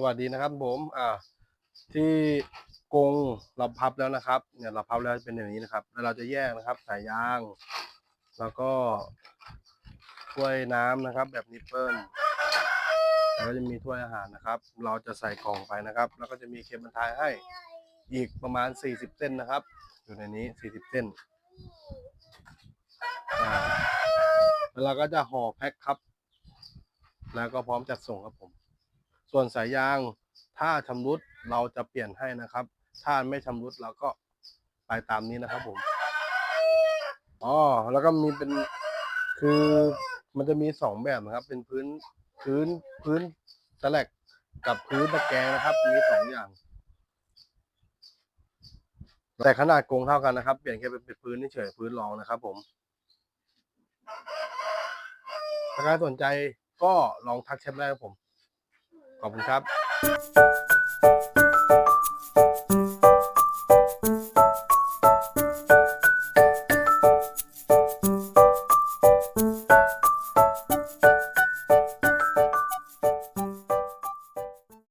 สวัสดีนะครับผมอ่าที่กรงเราพับแล้วนะครับเนี่ยเราพับแล้วเป็นอย่างนี้นะครับ แล้วเราจะแยกนะครับสายยาง แล้วก็ถ้วยน้ำนะครับ แบบนิปเปิลแล้วก็จะมีถ้วยอาหารนะครับ เราจะใส่กล่องไปนะครับ แล้วก็จะมีเคเบิลไทยให้อีกประมาณ 40 เส้นนะครับ อยู่ในนี้ 40 เส้นแล้วเราก็จะห่อแพ็คครับ แล้วก็พร้อมจัดส่งครับผม ส่วนสายยางถ้าชำรุดเราจะเปลี่ยนให้นะครับ ถ้าไม่ชำรุดเราก็ไปตามนี้นะครับผมอ๋อแล้วก็มีเป็นคือมันจะมีสองแบบนะครับ เป็นพื้นพื้นพื้นสแลกกับพื้นตะแกรงนะครับ มีสองอย่าง แต่ขนาดกรงเท่ากันนะครับ เปลี่ยนแค่เป็นพื้นเฉยพื้นรองนะครับผมถ้าใครสนใจก็ลองทักแชทได้ครับผม ขอบคุณครับ